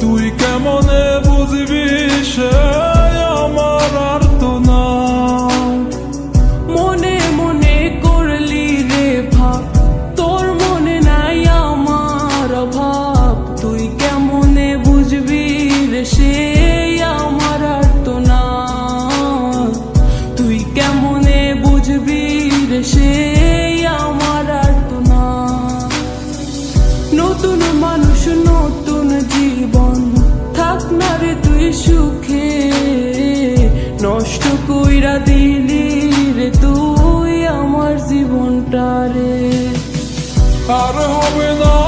তুই কেমনে বুঝবি? আর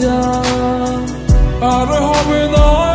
যা আর হবে না।